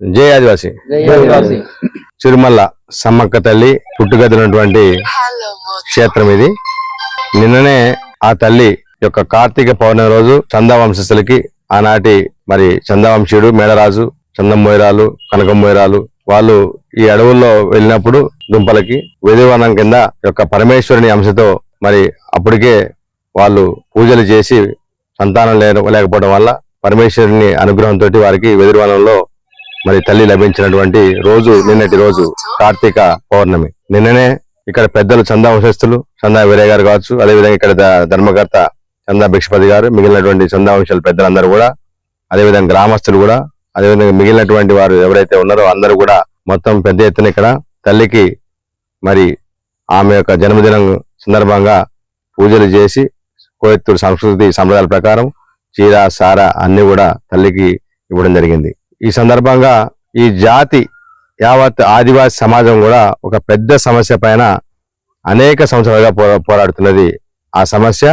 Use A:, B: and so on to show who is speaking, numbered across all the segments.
A: జై ఆదివాసి. చిరుమల్ల సమ్మక్క తల్లి పుట్టుగదినటువంటి క్షేత్రం ఇది. నిన్ననే ఆ తల్లి యొక్క కార్తీక పౌర్ణమి రోజు చందా వంశస్థులకి ఆనాటి మరి చందవంశీయుడు మేడరాజు చందమోయరాలు కనకమోయరాలు వాళ్ళు ఈ అడవుల్లో వెళ్ళినప్పుడు దుంపలకి వెదివనం కింద యొక్క పరమేశ్వరుని అంశతో మరి అప్పటికే వాళ్ళు పూజలు చేసి సంతానం లేకపోవడం వల్ల పరమేశ్వరుని అనుగ్రహంతో వారికి వెదిరివనంలో మరి తల్లి లభించినటువంటి రోజు నిన్నటి రోజు కార్తీక పౌర్ణమి. నిన్ననే ఇక్కడ పెద్దలు చందా వంశస్థులు చందా వీరయ్య గారు కావచ్చు అదేవిధంగా ఇక్కడ ధర్మకర్త చందా భిక్షపతి గారు మిగిలినటువంటి చందా వంశాల పెద్దలందరూ కూడా అదేవిధంగా గ్రామస్తులు కూడా అదేవిధంగా మిగిలినటువంటి వారు ఎవరైతే ఉన్నారో అందరూ కూడా మొత్తం పెద్ద ఎత్తున ఇక్కడ తల్లికి మరి ఆమె యొక్క జన్మదినం సందర్భంగా పూజలు చేసి కోయత్తూరు సంస్కృతి సంప్రదాయాల ప్రకారం చీర సార అన్ని కూడా తల్లికి ఇవ్వడం జరిగింది. ఈ సందర్భంగా ఈ జాతి యావత్ ఆదివాసీ సమాజం కూడా ఒక పెద్ద సమస్య పైన అనేక సంవత్సరాలుగా పోరా- పోరాడుతున్నది. ఆ సమస్య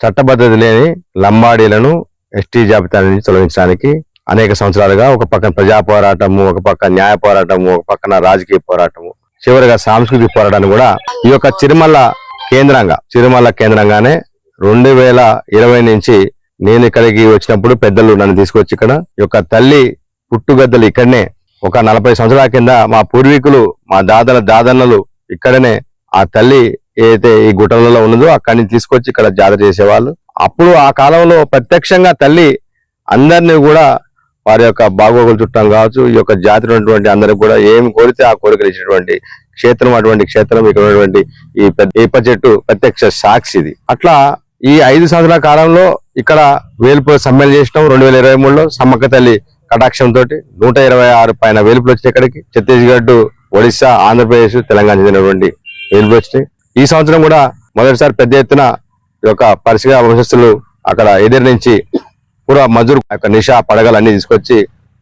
A: చట్టబద్ధత లేని లంబాడీలను ఎస్టీ జాబితా నుంచి తొలగించడానికి అనేక సంవత్సరాలుగా ఒక పక్కన ప్రజా పోరాటము ఒక పక్క న్యాయ పోరాటము ఒక పక్కన రాజకీయ పోరాటము చివరిగా సాంస్కృతిక పోరాటాన్ని కూడా ఈ యొక్క చిరుమల కేంద్రంగా చిరుమల కేంద్రంగానే రెండు వేల ఇరవై నుంచి నేను ఇక్కడికి వచ్చినప్పుడు పెద్దలు నన్ను తీసుకొచ్చి ఇక్కడ ఈ యొక్క తల్లి పుట్టుగద్దలు ఇక్కడనే ఒక నలభై సంవత్సరాల కింద మా పూర్వీకులు మా దాదల దాదన్నలు ఇక్కడనే ఆ తల్లి ఏదైతే ఈ గుట్టలలో ఉన్నదో అక్కడి నుంచి తీసుకొచ్చి ఇక్కడ జాతర చేసేవాళ్ళు. అప్పుడు ఆ కాలంలో ప్రత్యక్షంగా తల్లి అందరినీ కూడా వారి యొక్క బాగోగులు చుట్టం కావచ్చు ఈ యొక్క జాతి ఉన్నటువంటి అందరికి కూడా ఏం కోరితే ఆ కోరికలు ఇచ్చినటువంటి క్షేత్రం అటువంటి క్షేత్రం ఇక్కడ ఉన్నటువంటి ఈ పెద్ద చెట్టు ప్రత్యక్ష సాక్షి ఇది. అట్లా ఈ ఐదు సంవత్సరాల కాలంలో ఇక్కడ వేలుపు సమ్మెలు చేసినాం రెండు వేల ఇరవై మూడులో సమ్మక్క తల్లి కటాక్షంతో నూట ఇరవై ఆరు పైన వేలుపులు వచ్చినాయి ఇక్కడికి. ఛత్తీస్గఢ్ ఒడిశా ఆంధ్రప్రదేశ్ తెలంగాణ చెందినటువంటి వేలుపులు వచ్చినాయి. ఈ సంవత్సరం కూడా మొదటిసారి పెద్ద ఎత్తున ఈ యొక్క పరిశీల వంశస్థులు అక్కడ ఎదురు నుంచి పూర్వ మజూర్ యొక్క నిషా పడగలన్నీ తీసుకొచ్చి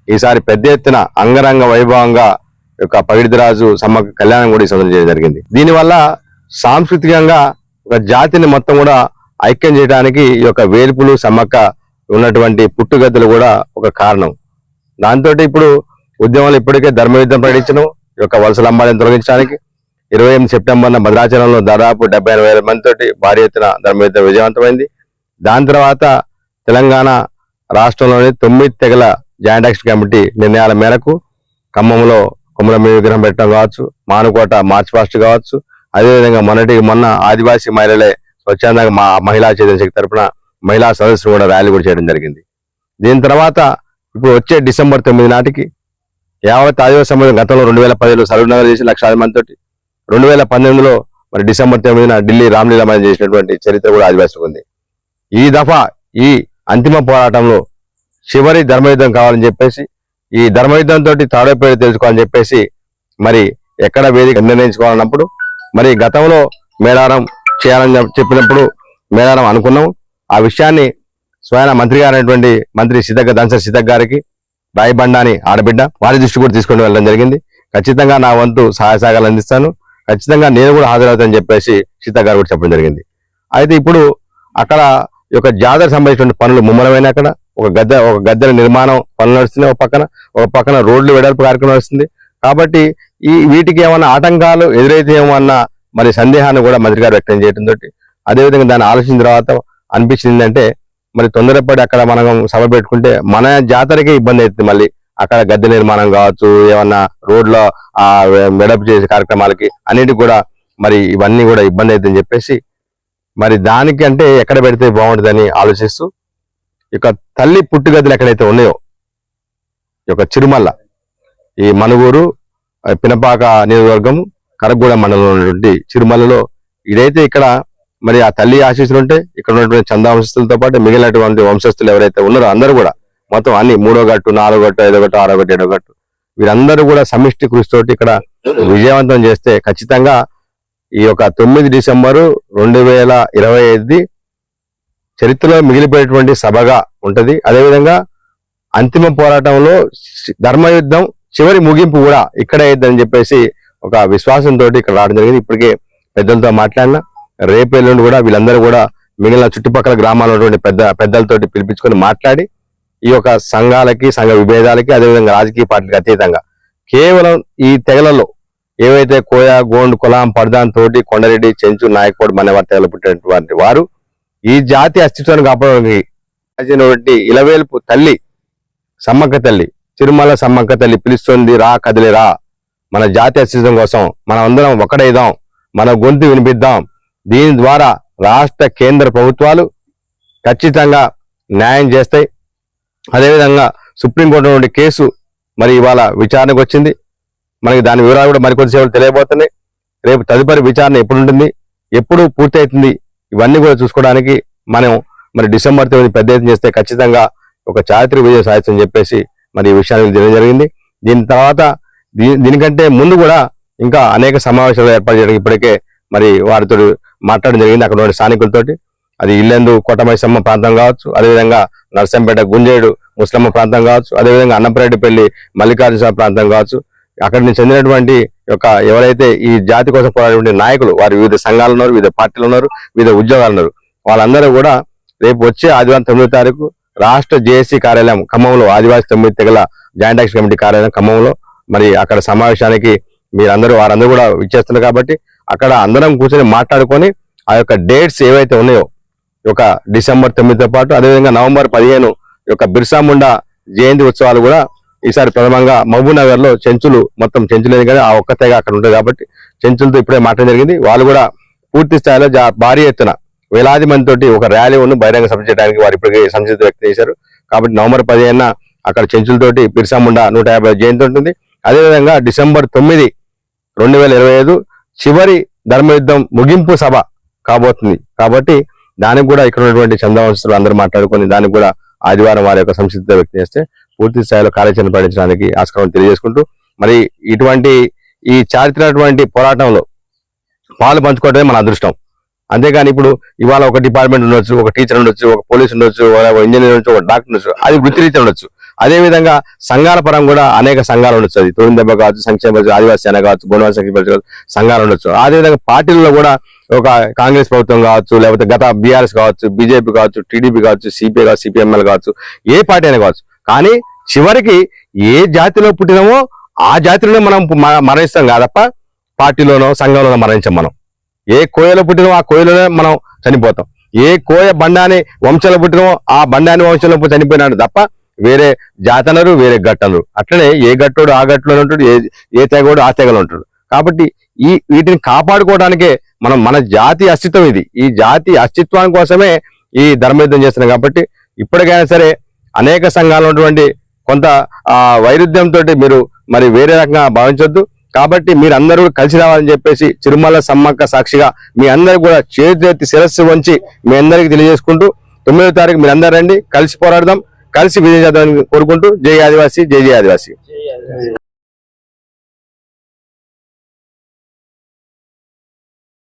A: ఈసారి పెద్ద ఎత్తున అంగరంగ వైభవంగా ఈ యొక్క పగిడిరాజు సమ్మక్క కళ్యాణం కూడా ఈ సంవత్సరం చేయడం జరిగింది. దీనివల్ల సాంస్కృతికంగా ఒక జాతిని మొత్తం కూడా ఐక్యం చేయడానికి ఈ యొక్క వేలుపులు సమ్మక్క ఉన్నటువంటి పుట్టుగద్దలు కూడా ఒక కారణం. దాంతో ఇప్పుడు ఉద్యమాలు ఇప్పటికే ధర్మయుద్ధం ప్రకటించడం ఈ యొక్క వలస లంబాలను తొలగించడానికి ఇరవై ఎనిమిది సెప్టెంబర్ భద్రాచలంలో దాదాపు డెబ్బై ఎనభై వేల మందితోటి భారీ ఎత్తున ధర్మయుద్ధం విజయవంతమైంది. దాని తర్వాత తెలంగాణ రాష్ట్రంలోని తొమ్మిది తెగల జాయింట్ యాక్షన్ కమిటీ నిర్ణయాల మేరకు ఖమ్మంలో కుమరమి విగ్రహం పెట్టడం కావచ్చు మానుకోట మార్చ్ పాస్ట్ కావచ్చు అదేవిధంగా మొన్నటి మొన్న ఆదివాసీ మహిళలే స్వచ్ఛందంగా మా మహిళా చైతన్య శక్తి తరపున మహిళా సదస్సులు కూడా ర్యాలీ కూడా చేయడం జరిగింది. దీని తర్వాత ఇప్పుడు వచ్చే డిసెంబర్ తొమ్మిది నాటికి యావత్ ఆదివాసీ సమాజం గతంలో రెండు వేల పదిలో సరూనగర్ చేసి లక్షాది మందితోటి రెండు వేల పంతొమ్మిదిలో మరి డిసెంబర్ తొమ్మిదిన ఢిల్లీ రామ్లీలా చేసినటువంటి చరిత్ర కూడా ఆదివాసులకు ఉంది. ఈ దఫా ఈ అంతిమ పోరాటంలో చివరి ధర్మయుద్ధం కావాలని చెప్పేసి ఈ ధర్మయుద్ధం తోటి తాడోపేరు తెలుసుకోవాలని చెప్పేసి మరి ఎక్కడ వేదిక నిర్ణయించుకోవాలన్నప్పుడు మరి గతంలో మేడారం చేయాలని చెప్పినప్పుడు మేడారం అనుకున్నాం. ఆ విషయాన్ని స్వయాన మంత్రి గారైనటువంటి మంత్రి సిద్ధగ్గ దంసర్ సిద్ధగ్ గారికి రాయబండాని ఆడబిడ్డ వారి దృష్టి కూడా తీసుకొని వెళ్ళడం జరిగింది. ఖచ్చితంగా నా వంతు సహాయ సహకారాలు అందిస్తాను. ఖచ్చితంగా నేను కూడా హాజరవుతానని చెప్పేసి సీత గారు కూడా చెప్పడం జరిగింది. అయితే ఇప్పుడు అక్కడ ఈ యొక్క జాతర సంబంధించిన పనులు ముమ్మరమైన అక్కడ. ఒక గద్దె ఒక గద్దెల నిర్మాణం పనులు నడుస్తున్నాయి ఒక పక్కన. ఒక పక్కన రోడ్లు వెడల్పు కార్యక్రమం నడుస్తుంది. కాబట్టి ఈ వీటికి ఏమన్నా ఆటంకాలు ఎదురైతే ఏమన్నా మరి సందేహాన్ని కూడా మంత్రి గారు వ్యక్తం చేయడం తోటి అదేవిధంగా దాన్ని ఆలోచించిన తర్వాత అనిపించింది అంటే మరి తొందరపడి అక్కడ మనం సభ పెట్టుకుంటే మన జాతరకే ఇబ్బంది అవుతుంది మళ్ళీ. అక్కడ గద్దె నిర్మాణం కావచ్చు ఏమన్నా రోడ్లో ఆ చేసే కార్యక్రమాలకి అన్నిటికి కూడా మరి ఇవన్నీ కూడా ఇబ్బంది అవుతుందని చెప్పేసి మరి దానికి అంటే ఎక్కడ పెడితే బాగుంటుందని ఆలోచిస్తూ ఈ తల్లి పుట్టుగదులు ఎక్కడైతే ఉన్నాయో ఈ యొక్క చిరుమల్ల ఈ మనుగూరు పినపాక నియోజకవర్గం కరగూడ మండలంలో ఉన్నటువంటి చిరుమలలో ఇదైతే ఇక్కడ మరి ఆ తల్లి ఆశీస్సులు ఉంటే ఇక్కడ ఉన్నటువంటి చందావంశస్థులతో పాటు మిగిలినటువంటి వంశస్థులు ఎవరైతే ఉన్నారో అందరూ కూడా మొత్తం అన్ని మూడో గట్టు నాలుగో గట్టు ఐదో గట్టు ఆరో గట్టు ఏడో గట్టు వీరందరూ కూడా సమిష్టి కృషితోటి ఇక్కడ విజయవంతం చేస్తే ఖచ్చితంగా ఈ యొక్క తొమ్మిది డిసెంబరు రెండు వేల ఇరవై ఐదుది చరిత్రలో మిగిలిపోయేటువంటి సభగా ఉంటది. అదేవిధంగా అంతిమ పోరాటంలో ధర్మయుద్ధం చివరి ముగింపు కూడా ఇక్కడే అయిద్దని చెప్పేసి ఒక విశ్వాసంతో ఇక్కడ రావడం జరిగింది. ఇప్పటికే పెద్దలతో మాట్లాడినా రేపు ఎల్లుండి కూడా వీళ్ళందరూ కూడా మిగిలిన చుట్టుపక్కల గ్రామాల్లో ఉన్నటువంటి పెద్ద పెద్దలతోటి పిలిపించుకొని మాట్లాడి ఈ యొక్క సంఘాలకి సంఘ విభేదాలకి అదేవిధంగా రాజకీయ పార్టీలకు అతీతంగా కేవలం ఈ తెగలలో ఏవైతే కోయ గోండ్ కులాం పర్దాన్ తోటి కొండరెడ్డి చెంచు నాయకోడు మనవారి తెగలు పుట్టినటువంటి వారు ఈ జాతి అస్తిత్వాన్ని కాపాడడానికి ఇలవేల్పు తల్లి సమ్మక్క తల్లి తిరుమల సమ్మక్క తల్లి పిలుస్తుంది రా కదిలి రా. మన జాతి అస్తిత్వం కోసం మనం అందరం ఒకడైదాం మన గొంతు వినిపిద్దాం. దీని ద్వారా రాష్ట్ర కేంద్ర ప్రభుత్వాలు ఖచ్చితంగా న్యాయం చేస్తాయి. అదేవిధంగా సుప్రీంకోర్టు నుండి కేసు మరి ఇవాళ విచారణకు వచ్చింది. మనకి దాని వివరాలు కూడా మరికొద్ది సేవలు తెలియబోతున్నాయి. రేపు తదుపరి విచారణ ఎప్పుడు ఉంటుంది ఎప్పుడు పూర్తి ఇవన్నీ కూడా చూసుకోవడానికి మనం మరి డిసెంబర్ తొమ్మిది పెద్ద ఎత్తున చేస్తే ఖచ్చితంగా ఒక చారిత్రక విజయం సాధించని చెప్పేసి మరి ఈ విషయాన్ని తెలియడం జరిగింది. దీని తర్వాత దీనికంటే ముందు కూడా ఇంకా అనేక సమావేశాలు ఏర్పాటు చేయడం ఇప్పటికే మరి వారితో మాట్లాడడం జరిగింది అక్కడ ఉన్న స్థానికులతోటి. అది ఇల్లెందు కోటమైసమ్మ ప్రాంతం కావచ్చు అదేవిధంగా నర్సంపేట గుంజేడు ముస్లమ్మ ప్రాంతం కావచ్చు అదేవిధంగా అన్నపరెడ్డిపల్లి మల్లికార్జున ప్రాంతం కావచ్చు. అక్కడి నుంచి చెందినటువంటి యొక్క ఎవరైతే ఈ జాతి కోసం పోరాడే నాయకులు వారు వివిధ సంఘాలు ఉన్నారు వివిధ పార్టీలు ఉన్నారు వివిధ ఉద్యోగాలు ఉన్నారు. వాళ్ళందరూ కూడా రేపు వచ్చే ఆదివారం తొమ్మిదో తారీఖు రాష్ట్ర జేఏసీ కార్యాలయం ఖమ్మంలో ఆదివాసీ తొమ్మిది తెగల జాయింట్ యాక్షన్ కమిటీ కార్యాలయం ఖమ్మంలో. మరి అక్కడ సమావేశానికి మీరందరూ వారందరూ కూడా ఇచ్చేస్తున్నారు కాబట్టి అక్కడ అందరం కూర్చొని మాట్లాడుకొని ఆ యొక్క డేట్స్ ఏవైతే ఉన్నాయో ఒక యొక్క డిసెంబర్ తొమ్మిదితో పాటు అదేవిధంగా నవంబర్ పదిహేను యొక్క బిర్సా ముండా జయంతి ఉత్సవాలు కూడా ఈసారి ప్రథమంగా మహబూబ్నగర్లో చెంచులు మొత్తం చెంచులు లేదు కానీ ఆ ఒక్క తెగ అక్కడ ఉంటుంది కాబట్టి చెంచులతో ఇప్పుడే మాట్లాడడం జరిగింది. వాళ్ళు కూడా పూర్తి స్థాయిలో జా- భారీ ఎత్తున వేలాది మందితోటి ఒక ర్యాలీ ఉన్న బహిరంగ సభ చేయడానికి వారు ఇప్పటికే సంసిద్ధి వ్యక్తం చేశారు. కాబట్టి నవంబర్ పదిహేనున అక్కడ చెంచులతోటి బిర్సా ముండా నూట యాభై జయంతి ఉంటుంది. అదేవిధంగా డిసెంబర్ తొమ్మిది రెండు వేల ఇరవై ఐదు చివరి ధర్మయుద్ధం ముగింపు సభ కాబోతుంది. కాబట్టి దానికి కూడా ఇక్కడ ఉన్నటువంటి చందవంశులు అందరూ మాట్లాడుకొని దానికి కూడా ఆదివారం వారి యొక్క సంసిద్ధత వ్యక్తం చేస్తే పూర్తి స్థాయిలో కార్యాచరణ పాటించడానికి ఆస్కారం తెలియజేసుకుంటూ మరి ఇటువంటి ఈ చారిత్రటువంటి పోరాటంలో పాలు పంచుకోవడమే మన అదృష్టం. అంతేగాని ఇప్పుడు ఇవాళ ఒక డిపార్ట్మెంట్ ఉండొచ్చు ఒక టీచర్ ఉండొచ్చు ఒక పోలీస్ ఉండొచ్చు ఒక ఇంజనీర్ ఉండొచ్చు ఒక డాక్టర్ ఉండొచ్చు అది వృత్తిరీత్యా ఉండొచ్చు. అదేవిధంగా సంఘాల పరం కూడా అనేక సంఘాలు ఉండొచ్చు. అది తొమ్మిది దెబ్బ కావచ్చు సంక్షేమ ఆదివాసీ అనే కావచ్చు గోనవాసీ సంక్షేమ సంఘాలు ఉండొచ్చు. అదే విధంగా పార్టీల్లో కూడా ఒక కాంగ్రెస్ ప్రభుత్వం కావచ్చు లేకపోతే గత బీఆర్ఎస్ కావచ్చు బీజేపీ కావచ్చు టీడీపీ కావచ్చు సిపిఐ కావచ్చు సిపిఎంఎల్ కావచ్చు ఏ పార్టీ అయినా కావచ్చు. కానీ చివరికి ఏ జాతిలో పుట్టినామో ఆ జాతిలోనే మనం మరణిస్తాం కాదప్ప. పార్టీలోనో సంఘంలోనో మరణించాం మనం. ఏ కోయలో పుట్టినో ఆ కోయలోనే మనం చనిపోతాం. ఏ కోయ బండాని వంశంలో పుట్టినో ఆ బండాని వంశంలో చనిపోయినాడు తప్ప వేరే జాతనరు వేరే గట్టనరు అట్లనే ఏ గట్టోడు ఆ గట్టులో ఉంటాడు ఏ ఏ తెగోడు ఆ తెగలో ఉంటాడు. కాబట్టి ఈ వీటిని కాపాడుకోవడానికే మనం మన జాతి అస్తిత్వం ఇది. ఈ జాతి అస్తిత్వాని కోసమే ఈ ధర్మయుద్ధం చేస్తున్నాం. కాబట్టి ఇప్పటికైనా సరే అనేక సంఘాలు ఉన్నటువంటి కొంత వైరుధ్యంతో మీరు మరి వేరే రకంగా భావించొద్దు. కాబట్టి మీరందరూ కలిసి రావాలని చెప్పేసి తిరుమల సమ్మక్క సాక్షిగా మీ అందరూ కూడా చేతి శిరస్సు వంచి మీ అందరికీ తెలియజేసుకుంటూ తొమ్మిదో తారీఖు మీరు అందరూ రండి కలిసి పోరాడదాం. కలిసి విజయం చేద్దామని కోరుకుంటూ జై ఆదివాసి జై జై ఆదివాసి.